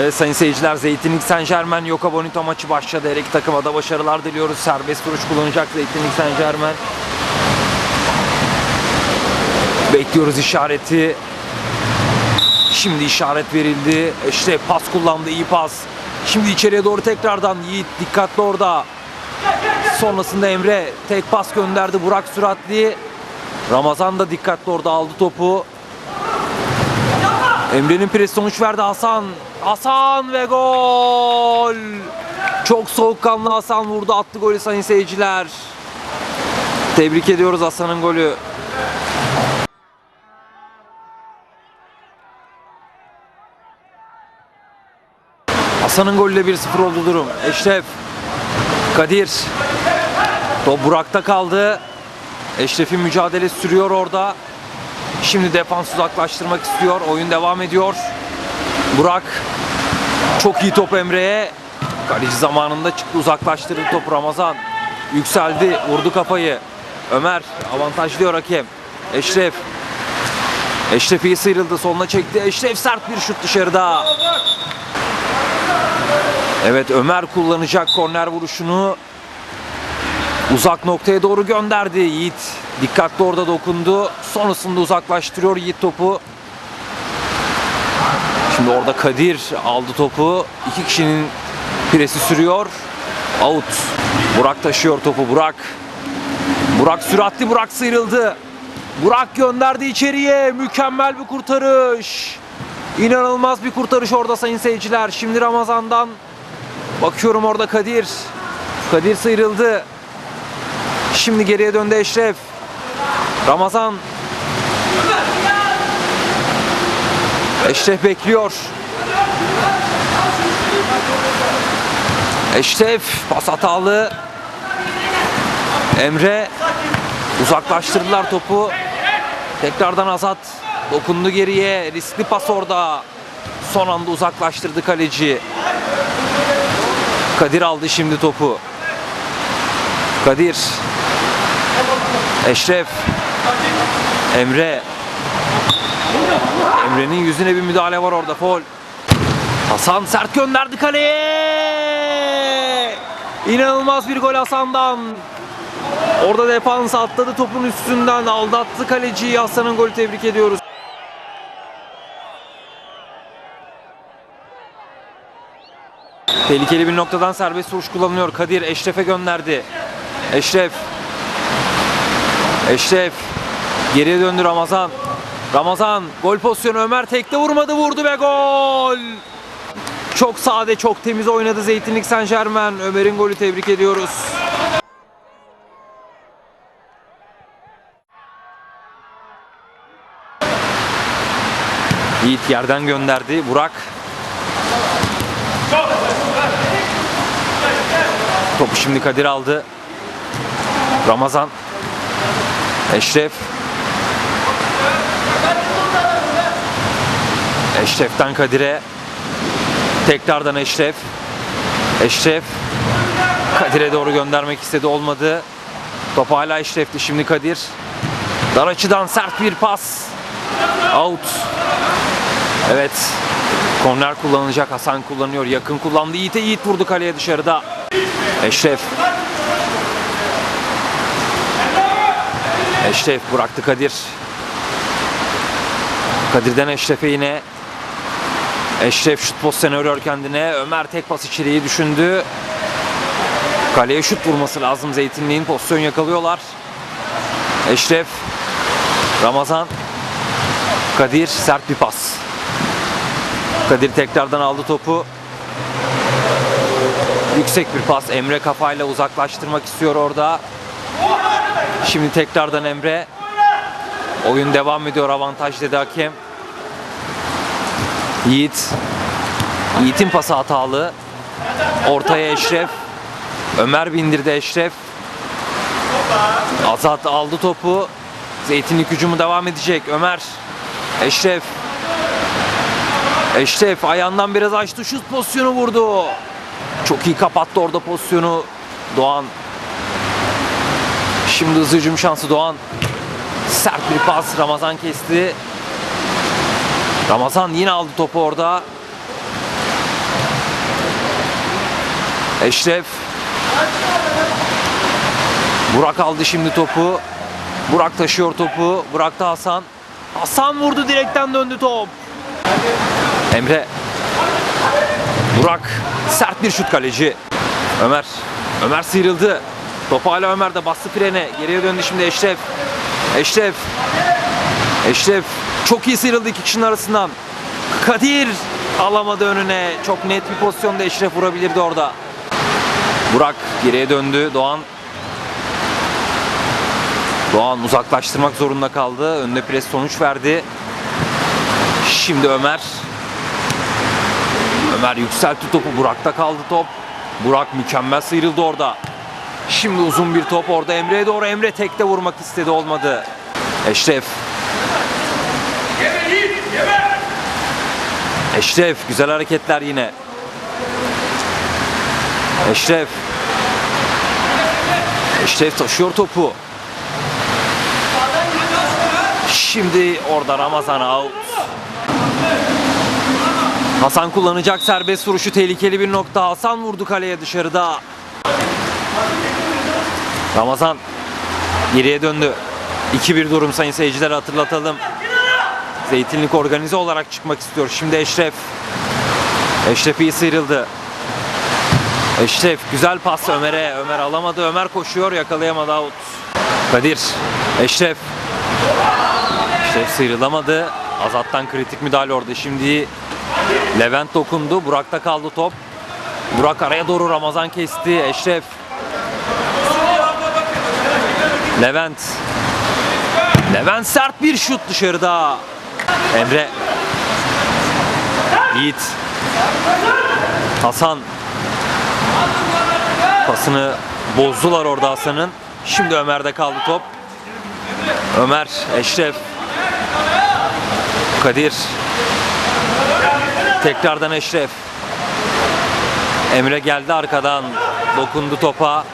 Evet sayın seyirciler Zeytinlik Saint Germain Yoka Bonito maçı başladı. Her iki takıma da başarılar diliyoruz. Serbest vuruş kullanacak Zeytinlik Saint Germain. Bekliyoruz işareti. Şimdi işaret verildi. İşte pas kullandı iyi pas. Şimdi içeriye doğru tekrardan Yiğit dikkatli orada. Sonrasında Emre tek pas gönderdi Burak Süratli. Ramazan da dikkatli orada aldı topu. Emre'nin presi sonuç verdi Hasan. Hasan ve gol. Çok soğukkanlı Hasan vurdu attı golü sayın seyirciler. Tebrik ediyoruz Hasan'ın golü. Hasan'ın golüyle 1-0 oldu durum. Eşref, Kadir. Top Burak'ta kaldı. Eşref'in mücadelesi sürüyor orada. Şimdi defans uzaklaştırmak istiyor. Oyun devam ediyor. Burak çok iyi top Emre'ye. Kaleci zamanında çıktı uzaklaştırdı topu Ramazan. Yükseldi vurdu kafayı. Ömer avantajlıyor hakem. Eşref. Eşref iyi sıyrıldı soluna çekti. Eşref sert bir şut dışarıda. Evet Ömer kullanacak korner vuruşunu. Uzak noktaya doğru gönderdi Yiğit. Dikkatli orada dokundu. Sonrasında uzaklaştırıyor Yiğit topu. Şimdi orada Kadir aldı topu. İki kişinin presi sürüyor. Out. Burak taşıyor topu. Burak. Burak süratli. Burak sıyrıldı. Burak gönderdi içeriye. Mükemmel bir kurtarış. İnanılmaz bir kurtarış orada sayın seyirciler. Şimdi Ramazan'dan bakıyorum orada Kadir. Kadir sıyrıldı. Şimdi geriye döndü Eşref. Ramazan. Eşref bekliyor. Eşref pas hatalı. Emre uzaklaştırdılar topu. Tekrardan Azat dokundu geriye. Riskli pas orada. Son anda uzaklaştırdı kaleci. Kadir aldı şimdi topu. Kadir. Eşref. Emre. Emre'nin yüzüne bir müdahale var orada. Fol. Hasan sert gönderdi kaleye. İnanılmaz bir gol Hasan'dan. Orada defans atladı topun üstünden aldattı kaleciyi. Hasan'ın golü tebrik ediyoruz. Tehlikeli bir noktadan serbest vuruş kullanılıyor. Kadir Eşref'e gönderdi. Eşref. Eşref. Geriye döndü Ramazan. Ramazan gol pozisyonu Ömer tekte vurmadı vurdu ve gol. Çok sade çok temiz oynadı Zeytinlik Saint Germain. Ömer'in golü tebrik ediyoruz. Yiğit yerden gönderdi. Burak. Topu şimdi Kadir aldı. Ramazan. Eşref. Eşref'ten Kadir'e. Tekrardan Eşref. Eşref. Kadir'e doğru göndermek istedi olmadı. Top hala Eşref'ti şimdi Kadir. Dar açıdan sert bir pas. Out. Evet. Korner kullanılacak. Hasan kullanıyor. Yakın kullandı. Yiğit'e Yiğit vurdu kaleye dışarıda. Eşref. Eşref bıraktı Kadir. Kadir'den Eşref'e yine. Eşref şut pozisyonu örüyor kendine. Ömer tek pas içeriği düşündü. Kaleye şut vurması lazım Zeytinliğin. Pozisyon yakalıyorlar. Eşref. Ramazan. Kadir sert bir pas. Kadir tekrardan aldı topu. Yüksek bir pas. Emre kafayla uzaklaştırmak istiyor orada. Şimdi tekrardan Emre. Oyun devam ediyor. Avantaj dedi hakem. Yiğit. Yiğit'in pası hatalı. Ortaya Eşref. Ömer bindirdi Eşref. Azat aldı topu. Zeytinlik hücumu devam edecek. Ömer. Eşref. Eşref ayağından biraz açtı. Şut pozisyonu vurdu. Çok iyi kapattı orada pozisyonu Doğan. Şimdi hızlı hücum şansı Doğan. Sert bir pas Ramazan kesti. Ramazan yine aldı topu orada. Eşref. Burak aldı şimdi topu. Burak taşıyor topu. Burak'ta Hasan. Hasan vurdu direkten döndü top. Emre. Burak. Sert bir şut kaleci. Ömer. Ömer sıyrıldı. Top hala Ömer'de bastı frene. Geriye döndü şimdi Eşref. Eşref. Eşref. Çok iyi sıyrıldı iki kişinin arasından. Kadir alamadı önüne. Çok net bir pozisyonda Eşref vurabilirdi orada. Burak geriye döndü. Doğan Doğan uzaklaştırmak zorunda kaldı. Önüne pres sonuç verdi. Şimdi Ömer. Ömer yükseltti topu. Burak'ta kaldı top. Burak mükemmel sıyrıldı orada. Şimdi uzun bir top orada Emre'ye doğru. Emre tekte vurmak istedi olmadı. Eşref. Eşref güzel hareketler yine. Eşref. Eşref taşıyor topu. Şimdi orada Ramazan out. Hasan kullanacak serbest vuruşu tehlikeli bir nokta. Hasan vurdu kaleye dışarıda. Ramazan geriye döndü. 2-1 durum sayın seyirciler hatırlatalım. Zeytinlik organize olarak çıkmak istiyor. Şimdi Eşref. Eşref iyi sıyrıldı. Eşref güzel pas Ömer'e. Ömer alamadı. Ömer koşuyor yakalayamadı out. Kadir. Eşref. Eşref sıyrılamadı. Azat'tan kritik müdahale orada. Şimdi Levent dokundu. Burak'ta kaldı top. Burak araya doğru Ramazan kesti. Eşref. Levent. Levent sert bir şut dışarıda. Emre. Yiğit. Hasan. Pasını bozdular orada Hasan'ın. Şimdi Ömer'de kaldı top. Ömer, Eşref. Kadir. Tekrardan Eşref. Emre geldi arkadan. Dokundu topa.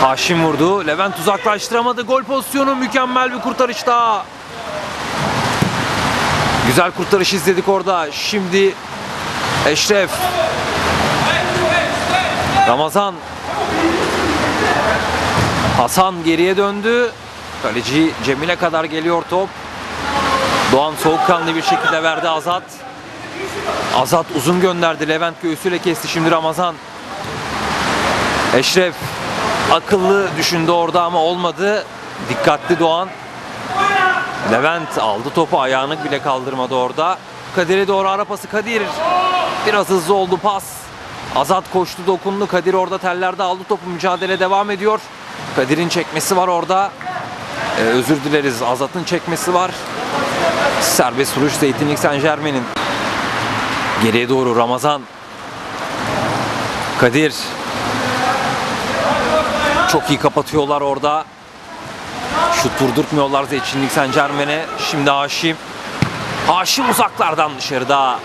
Haşim vurdu. Levent uzaklaştıramadı. Gol pozisyonu mükemmel bir kurtarış daha. Güzel kurtarış izledik orada. Şimdi Eşref. Ramazan. Hasan geriye döndü. Kaleci Cemil'e kadar geliyor top. Doğan soğukkanlı bir şekilde verdi Azat. Azat uzun gönderdi. Levent göğsüyle kesti şimdi Ramazan. Eşref akıllı düşündü orada ama olmadı. Dikkatli Doğan. Levent aldı topu ayağını bile kaldırmadı orada. Kadir'e doğru ara pası Kadir. Biraz hızlı oldu pas. Azat koştu dokundu. Kadir orada tellerde aldı topu. Mücadele devam ediyor. Kadir'in çekmesi var orada. Ee, özür dileriz. Azat'ın çekmesi var. Serbest vuruş Zeytinlik Saint Germain'in. Geriye doğru Ramazan. Kadir. Çok iyi kapatıyorlar orada. Şut vurdurtmuyorlar Zeytinlik Saint Germain'e. Şimdi Haşim. Haşim uzaklardan dışarıda.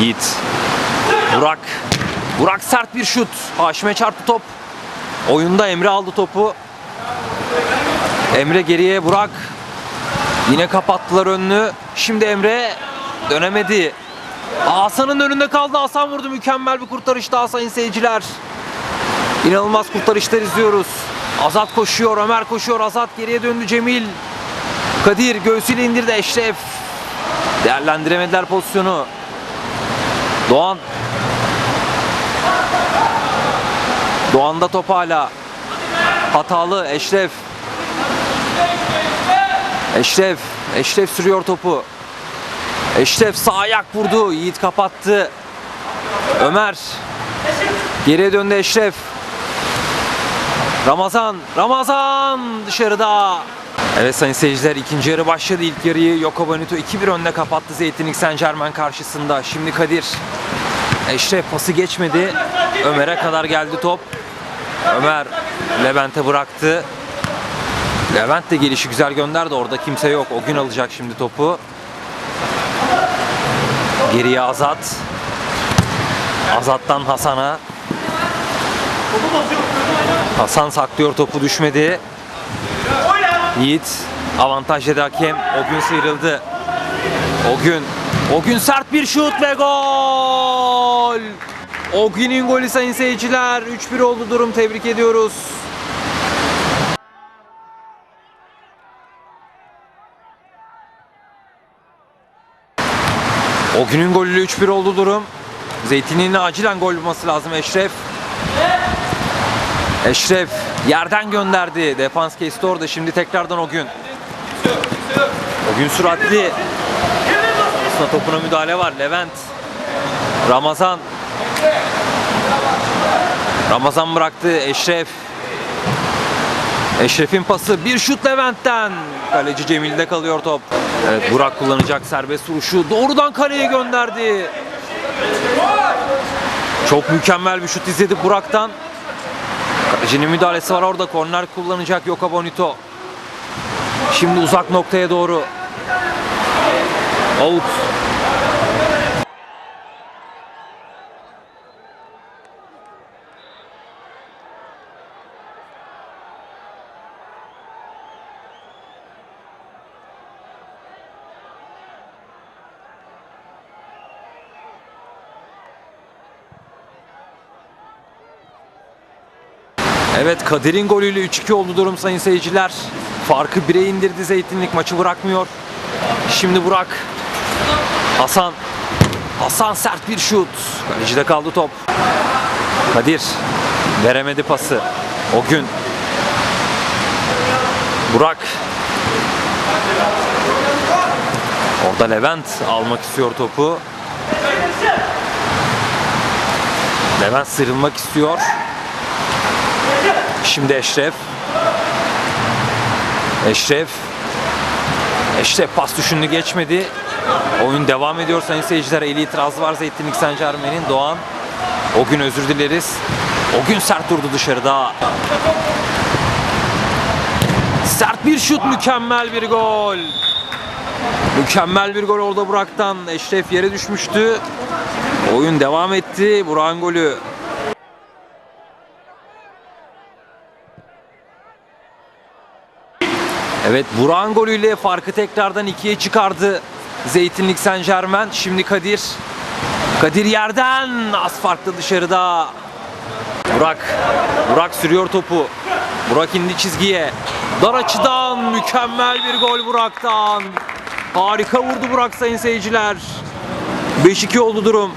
Yiğit. Burak. Burak sert bir şut. Haşim'e çarptı top. Oyunda Emre aldı topu. Emre geriye Burak. Yine kapattılar önünü. Şimdi Emre dönemedi. Hasan'ın önünde kaldı. Hasan vurdu. Mükemmel bir kurtarış daha sayın seyirciler. İnanılmaz kurtarışlar izliyoruz. Azat koşuyor. Ömer koşuyor. Azat geriye döndü. Cemil. Kadir göğsüyle indirdi. Eşref. Değerlendiremediler pozisyonu. Doğan. Doğan'da top hala. Hatalı Eşref. Eşref. Eşref sürüyor topu. Eşref sağ ayak vurdu. Yiğit kapattı. Ömer. Geriye döndü Eşref. Ramazan. Ramazan dışarıda. Evet sayın seyirciler ikinci yarı başladı. İlk yarıyı Yoko Bonito 2-1 önde kapattı Zeytinlik Saint Germain karşısında. Şimdi Kadir. Eşref pası geçmedi. Ömer'e kadar geldi top. Ömer Levent'e bıraktı. Levent de gelişi güzel gönderdi. Orada kimse yok. O gün alacak şimdi topu. Geriye Azat. Azat'tan Hasan'a. Hasan saklıyor topu düşmedi. Yiğit avantajlı hakem. O gün sıyrıldı. O gün o gün sert bir şut ve gol. Ogi'nin golü sayın seyirciler. 3-1 oldu durum. Tebrik ediyoruz. O günün golüyle 3-1 oldu durum. Zeytinli'nin acilen gol bulması lazım Eşref. Eşref yerden gönderdi. Defans kesti orada. Şimdi tekrardan o gün. O gün süratli. Aslında topuna müdahale var. Levent. Ramazan. Ramazan bıraktı. Eşref. Eşref'in pası. Bir şut Levent'ten. Kaleci Cemil'de kalıyor top. Evet Burak kullanacak serbest vuruşu. Doğrudan kaleye gönderdi. Çok mükemmel bir şut izledik Burak'tan. Kalecinin müdahalesi var orada. Korner kullanacak Yoka Bonito. Şimdi uzak noktaya doğru. Out. Evet Kadir'in golüyle 3-2 oldu durum sayın seyirciler. Farkı 1'e indirdi Zeytinlik maçı bırakmıyor. Şimdi Burak. Hasan. Hasan sert bir şut. Kalecide kaldı top. Kadir veremedi pası. O gün. Burak. Orada Levent almak istiyor topu. Levent sıyrılmak istiyor. Şimdi Eşref. Eşref. Eşref pas düşündü geçmedi. Oyun devam ediyor sayın seyirciler. Eli itirazı var Zeytinlik Saint Germain'in. Doğan. O gün özür dileriz. O gün sert durdu dışarıda. Sert bir şut mükemmel bir gol. Mükemmel bir gol orada Burak'tan. Eşref yere düşmüştü. Oyun devam etti. Burak'ın golü. Evet Burak'ın golüyle farkı tekrardan ikiye çıkardı Zeytinlik Saint Germain. Şimdi Kadir. Kadir yerden az farklı dışarıda. Burak. Burak sürüyor topu. Burak indi çizgiye. Dar açıdan mükemmel bir gol Burak'tan. Harika vurdu Burak sayın seyirciler. 5-2 oldu durum.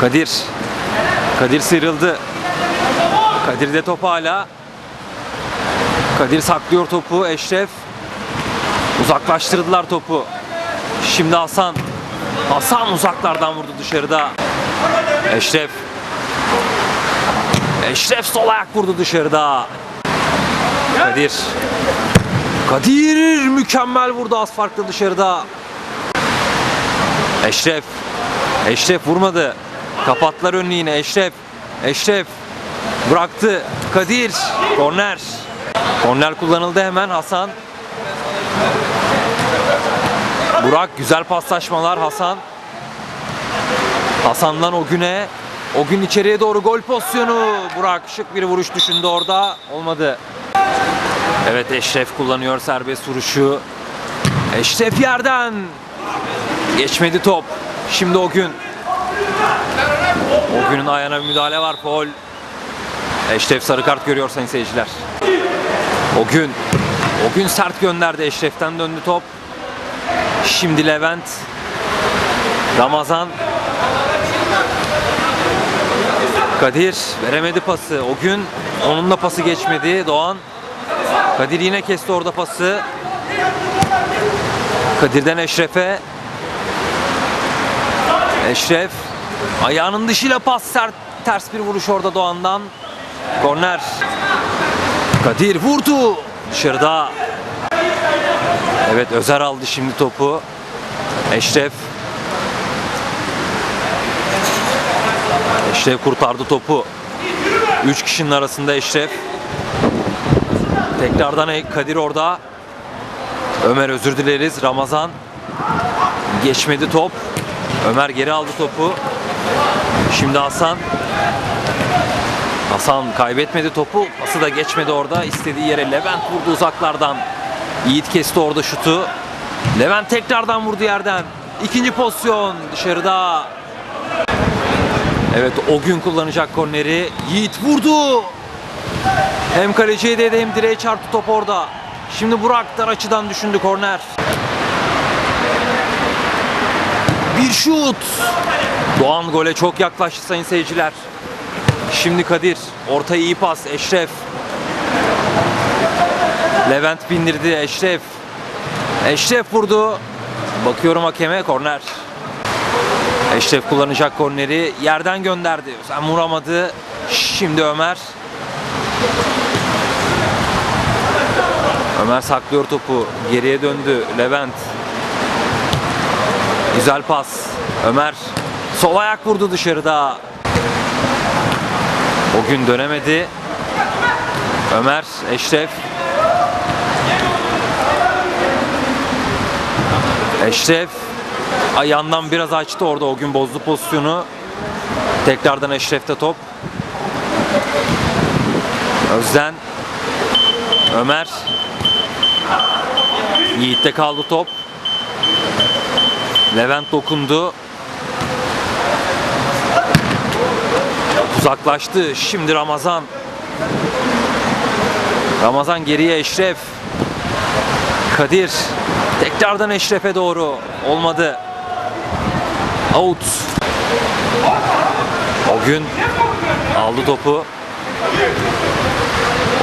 Kadir. Kadir sıyrıldı. Kadir'de top hala. Kadir saklıyor topu. Eşref. Uzaklaştırdılar topu. Şimdi Hasan. Hasan uzaklardan vurdu dışarıda. Eşref. Eşref sol ayak vurdu dışarıda. Kadir. Kadir mükemmel vurdu az farklı dışarıda. Eşref. Eşref vurmadı. Kapattılar önünü yine Eşref. Eşref bıraktı. Kadir. Korner. Korner kullanıldı hemen Hasan. Burak güzel paslaşmalar Hasan. Hasan'dan o güne. O gün içeriye doğru gol pozisyonu. Burak şık bir vuruş düşündü orada. Olmadı. Evet Eşref kullanıyor serbest vuruşu. Eşref yerden. Geçmedi top. Şimdi o gün. O günün ayağına bir müdahale var. Foul. Eşref sarı kart görüyor sayın seyirciler. O gün. O gün sert gönderdi. Eşref'ten döndü top. Şimdi Levent. Ramazan. Kadir veremedi pası. O gün onun da pası geçmedi. Doğan. Kadir yine kesti orada pası. Kadir'den Eşref'e. Eşref ayağının dışıyla pas sert ters bir vuruş orada Doğan'dan. Korner. Kadir vurdu. Dışarıda. Evet Özer aldı şimdi topu. Eşref. Eşref kurtardı topu. Üç kişinin arasında Eşref. Tekrardan Kadir orada. Ömer özür dileriz. Ramazan. Geçmedi top. Ömer geri aldı topu. Şimdi Hasan. Hasan kaybetmedi topu. Pası da geçmedi orada. İstediği yere Levent vurdu uzaklardan. Yiğit kesti orada şutu. Levent tekrardan vurdu yerden. İkinci pozisyon dışarıda. Evet o gün kullanacak korneri. Yiğit vurdu. Hem kaleciye değdi hem direğe çarptı top orada. Şimdi Burak dar açıdan düşündü korner. Bir şut. Doğan gole çok yaklaştı sayın seyirciler. Şimdi Kadir. Orta iyi pas. Eşref. Levent bindirdi. Eşref. Eşref vurdu. Bakıyorum hakeme korner. Eşref kullanacak korneri yerden gönderdi. Sen vuramadı. Şimdi Ömer. Ömer saklıyor topu. Geriye döndü. Levent. Güzel pas. Ömer. Sol ayak vurdu dışarıda. O gün dönemedi. Ömer, Eşref. Eşref ayağından biraz açtı orada o gün bozdu pozisyonu. Tekrardan Eşref'te top. Özden. Ömer. Yiğit'te kaldı top. Levent dokundu. Uzaklaştı. Şimdi Ramazan. Ramazan geriye Eşref. Kadir. Tekrardan Eşref'e doğru. Olmadı. Out. O gün aldı topu.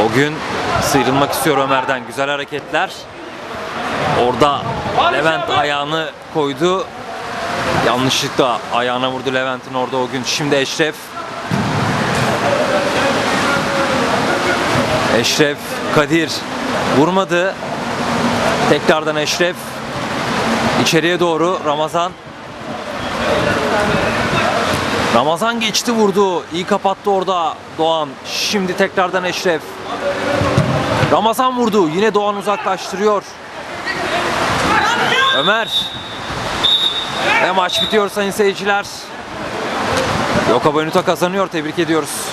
O gün sıyrılmak istiyor Ömer'den. Güzel hareketler. Orada Levent ayağını koydu. Yanlışlıkla ayağına vurdu Levent'in orada o gün. Şimdi Eşref. Eşref, Kadir vurmadı. Tekrardan Eşref. İçeriye doğru Ramazan. Ramazan geçti vurdu. İyi kapattı orada Doğan. Şimdi tekrardan Eşref. Ramazan vurdu. Yine Doğan uzaklaştırıyor. Ömer. Ve maç bitiyor sayın seyirciler. Yoka Bonuta kazanıyor. Tebrik ediyoruz.